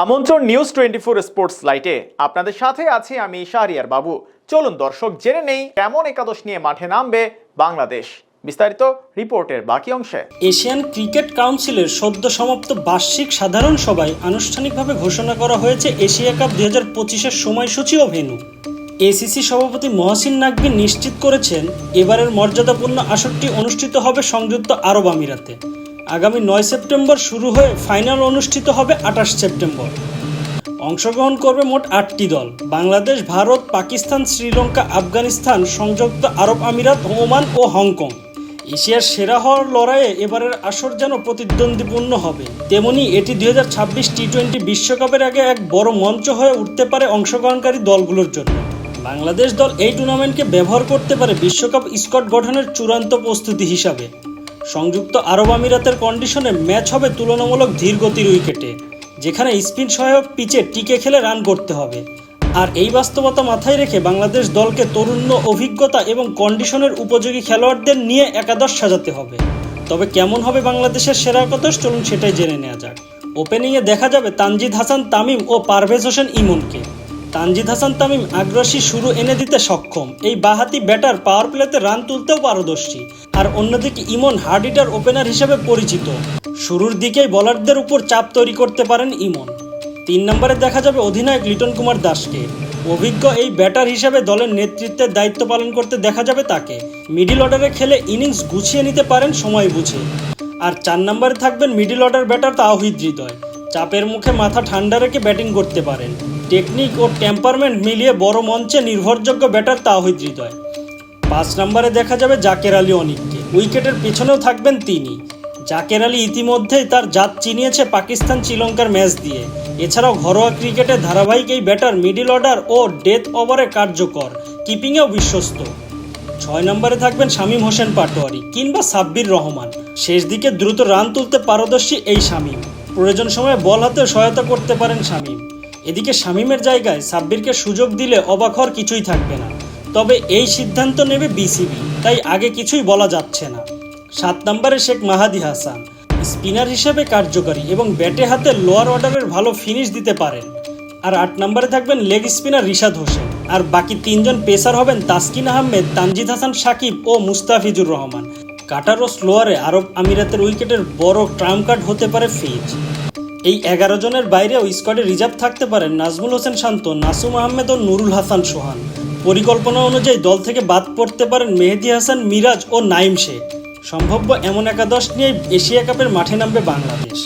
আমন্ত্রণ news twenty four sports লাইটে আপনাদের সাথে আছি আমি শাহরিয়ার বাবু। চলুন দর্শক, জেনে নেই কেমন একাদশ নিয়ে মাঠে নামবে বাংলাদেশ। বিস্তারিত রিপোর্টের বাকি অংশে। এশিয়ান ক্রিকেট কাউন্সিলের সদ্য সমাপ্ত বার্ষিক সাধারণ সভায় আনুষ্ঠানিকভাবে ঘোষণা করা হয়েছে এশিয়া কাপ দুই হাজার পঁচিশের সময়সূচি ও ভেন্যু এসিসি সভাপতি মহসিন নাকবি নিশ্চিত করেছেন, এবারের মর্যাদাপূর্ণ আসরটি অনুষ্ঠিত হবে সংযুক্ত আরব আমিরাতে। আগামী নয় সেপ্টেম্বর শুরু হয়ে ফাইনাল অনুষ্ঠিত হবে আঠাশ সেপ্টেম্বর। অংশগ্রহণ করবে মোট আটটি দল। বাংলাদেশ, ভারত, পাকিস্তান, শ্রীলঙ্কা, আফগানিস্তান, সংযুক্ত আরব আমিরাত, ওমান ও হংকং। এশিয়ার সেরা হওয়ার লড়াইয়ে এবারের আসর যেন প্রতিদ্বন্দ্বীপূর্ণ হবে। তেমনি এটি দুই হাজার ছাব্বিশ টি টোয়েন্টি বিশ্বকাপের আগে এক বড় মঞ্চ হয়ে উঠতে পারে অংশগ্রহণকারী দলগুলোর জন্য। বাংলাদেশ দল এই টুর্নামেন্টকে ব্যবহার করতে পারে বিশ্বকাপ স্কট গঠনের চূড়ান্ত প্রস্তুতি হিসাবে। সংযুক্ত আরব আমিরাতের কন্ডিশনে ম্যাচ হবে তুলনামূলক ধীর গতির উইকেটে যেখানে স্পিন সহায়ক পিচে টিকে খেলে রান করতে হবে। আর এই বাস্তবতা মাথায় রেখে বাংলাদেশ দলকে তরুণ্য, অভিজ্ঞতা এবং কন্ডিশনের উপযোগী খেলোয়াড়দের নিয়ে একাদশ সাজাতে হবে। তবে কেমন হবে বাংলাদেশের সেরা একাদশ? চলুন সেটাই জেনে নেওয়া যাক। ওপেনিংয়ে দেখা যাবে তানজিদ হাসান, তামিম ও পারভেজ হোসেন ইমনকে। তানজিদ হাসান, তামিম আগ্রাসী শুরু এনে দিতে সক্ষম। এই বাহাতি ব্যাটার পাওয়ার প্লেতে রান তুলতেও পারদর্শী। আর অন্যদিকে ইমন হার্ড হিটার ওপেনার হিসেবে পরিচিত। শুরুর দিকেই বলারদের উপর চাপ তৈরি করতে পারেন ইমন। তিন নম্বরে দেখা যাবে অধিনায়ক লিটন কুমার দাসকে। অভিজ্ঞ এই ব্যাটার হিসেবে দলের নেতৃত্বের দায়িত্ব পালন করতে দেখা যাবে তাকে। মিডিল অর্ডারে খেলে ইনিংস গুছিয়ে নিতে পারেন সময় বুঝে। আর চার নম্বরে থাকবেন middle order batter Towhid Hridoy. চাপের মুখে মাথা ঠান্ডা রেখে ব্যাটিং করতে পারেন। টেকনিক ও টেম্পারমেন্ট মিলিয়ে বড় মঞ্চে নির্ভরযোগ্য ব্যাটার তাওহিদ হৃদয়। পাঁচ নম্বরে দেখা যাবে জাকের আলী অনিককে। উইকেটের পেছনেও থাকবেন তিনি। জাকের আলী ইতিমধ্যেই তার জাত চিনিয়েছে পাকিস্তান শ্রীলঙ্কার ম্যাচ দিয়ে। এছাড়াও ঘরোয়া ক্রিকেটে ধারাবাহিক এই ব্যাটার মিডিল অর্ডার ও ডেথ ওভারে কার্যকর, কিপিংয়েও বিশ্বস্ত। ছয় নম্বরে থাকবেন শামীম হোসেন পাটোয়ারি কিংবা সাব্বির রহমান। শেষ দিকে দ্রুত রান তুলতে পারদর্শী এই শামীম। প্রয়োজন সময়ে বল হাতে সহায়তা করতে পারেন শামীম। এদিকে শামীমের জায়গায় সাব্বিরকে সুযোগ দিলে অবাক হওয়ার কিছুই থাকবে না। তবে এই সিদ্ধান্ত নেবে বিসিবি, তাই আগে কিছুই বলা যাচ্ছে না। সাত নম্বরে শেখ মাহাদি হাসান, স্পিনার হিসেবে কার্যকরী এবং ব্যাটে হাতে লোয়ার অর্ডারের ভালো ফিনিশ দিতে পারেন। আর আট নম্বরে থাকবেন লেগ স্পিনার রিশাদ হোসেন। আর বাকি তিনজন পেসার হবেন তাসকিন আহমেদ, তানজিদ হাসান সাকিব ও মুস্তাফিজুর রহমান। কাটার ও স্লোয়ারে আরব আমিরাতের উইকেটের বড় ট্রাম কার্ড হতে পারে ফিজ। এই এগারো জনের বাইরেও স্কোয়াডে রিজার্ভ থাকতে পারেন নাজমুল হোসেন শান্ত, নাসুম আহমেদ ও নুরুল হাসান সোহান। পরিকল্পনা অনুযায়ী দল থেকে বাদ পড়তে পারেন মেহেদি হাসান, মিরাজ ও নাইম শেখ। সম্ভাব্য এমন একাদশ নিয়ে এশিয়া কাপের মাঠে নামবে বাংলাদেশ।